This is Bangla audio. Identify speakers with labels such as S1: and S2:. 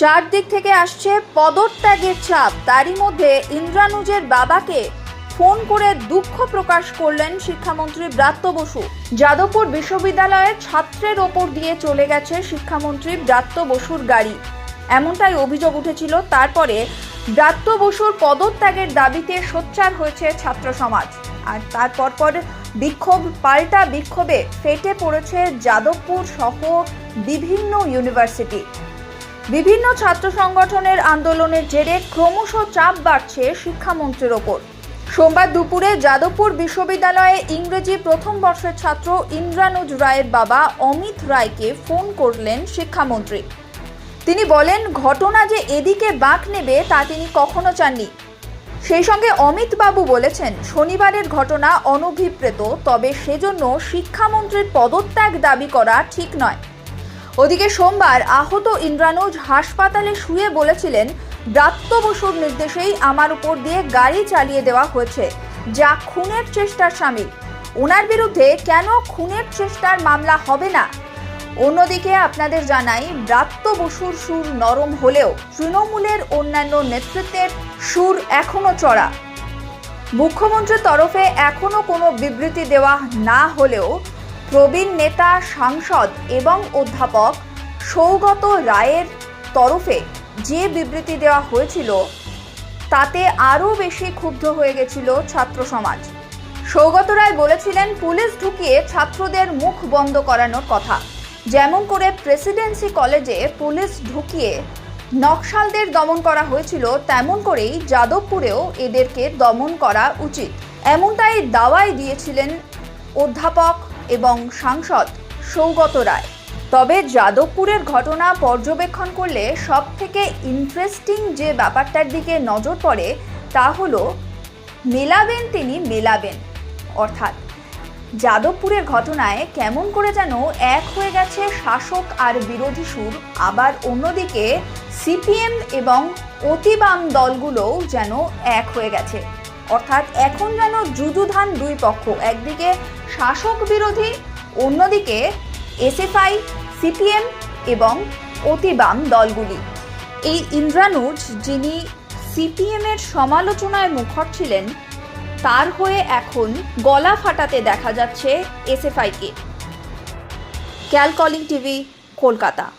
S1: চারদিক থেকে আসছে পদত্যাগের চাপ তারই মধ্যে ইন্দ্রানুজের বাবাকে ফোন করে দুঃখ প্রকাশ করলেন শিক্ষামন্ত্রী ব্রাত্য বসু। যাদবপুর বিশ্ববিদ্যালয়ের ছাত্রের ওপর দিয়ে চলে গেছে শিক্ষামন্ত্রী ব্রাত্য বসুর গাড়ি। এমনটাই অভিযোগ উঠেছিল। তারপরে ব্রাত্য বসুর পদত্যাগের দাবিতে সোচ্চার হয়েছে ছাত্র সমাজ। আর তারপর পর বিক্ষোভ, পাল্টা বিক্ষোভে ফেটে পড়েছে যাদবপুর সহ বিভিন্ন ইউনিভার্সিটি। বিভিন্ন ছাত্র সংগঠনের আন্দোলনের জেরে ক্রমশ চাপ বাড়ছে শিক্ষামন্ত্রীর ওপর। সোমবার দুপুরে যাদবপুর বিশ্ববিদ্যালয়ে ইংরেজি প্রথম বর্ষের ছাত্র ইন্দ্রানুজ রায়ের বাবা অমিত রায়কে ফোন করলেন শিক্ষামন্ত্রী। তিনি বলেন, ঘটনা যে এদিকে বাঁক নেবে তা তিনি কখনো চাননি। সেই সঙ্গে অমিত বাবু বলেছেন, শনিবারের ঘটনা অনভিপ্রেত, তবে সেজন্য শিক্ষামন্ত্রীর পদত্যাগ দাবি করা ঠিক নয়। ওদিকে সোমবার আহত ইন্দ্রানুজ হাসপাতালে শুয়ে বলেছিলেন, ব্রাত্য বসুর নির্দেশেই আমার উপর দিয়ে গাড়ি চালিয়ে দেওয়া হয়েছে, যা খুনের চেষ্টার সামিল। ওনার বিরুদ্ধে কেন খুনের চেষ্টার মামলা হবে না? অন্যদিকে আপনাদের জানাই, ব্রাত্য বসুর সুর নরম হলেও তৃণমূলের অন্যান্য নেতৃত্বের সুর এখনও চড়া। মুখ্যমন্ত্রীর তরফে এখনও কোনো বিবৃতি দেওয়া না হলেও প্রবীণ নেতা, সাংসদ এবং অধ্যাপক সৌগত রায়ের তরফে যে বিবৃতি দেওয়া হয়েছিল, তাতে আরও বেশি ক্ষুব্ধ হয়ে গেছিল ছাত্র সমাজ। সৌগত রায় বলেছিলেন, পুলিশ ঢুকিয়ে ছাত্রদের মুখ বন্ধ করানোর কথা। যেমন করে প্রেসিডেন্সি কলেজে পুলিশ ঢুকিয়ে নকশালদের দমন করা হয়েছিল, তেমন করেই যাদবপুরেও এদেরকে দমন করা উচিত। এমনটাই দাওয়াই দিয়েছিলেন অধ্যাপক এবং সাংসদ সৌগত রায়। তবে যাদবপুরের ঘটনা পর্যবেক্ষণ করলে সব থেকে ইন্টারেস্টিং যে ব্যাপারটার দিকে নজর পড়ে তা হলো, মেলাবেন তিনি মেলাবেন। অর্থাৎ যাদবপুরের ঘটনায় কেমন করে যেন এক হয়ে গেছে শাসক আর বিরোধী সুর, আবার অন্যদিকে সিপিএম এবং অতিবাম দলগুলোও যেন এক হয়ে গেছে। অর্থাৎ এখন যেন যুযুধান দুই পক্ষ, একদিকে শাসক বিরোধী, অন্যদিকে এসএফআই, সিপিএম এবং অতিবাম দলগুলি। এই ইন্দ্রানুজ, যিনি সিপিএমের সমালোচনায় মুখর ছিলেন, তার হয়ে এখন গলা ফাটাতে দেখা যাচ্ছে এসএফআইকে। ক্যালকলিং টিভি, কলকাতা।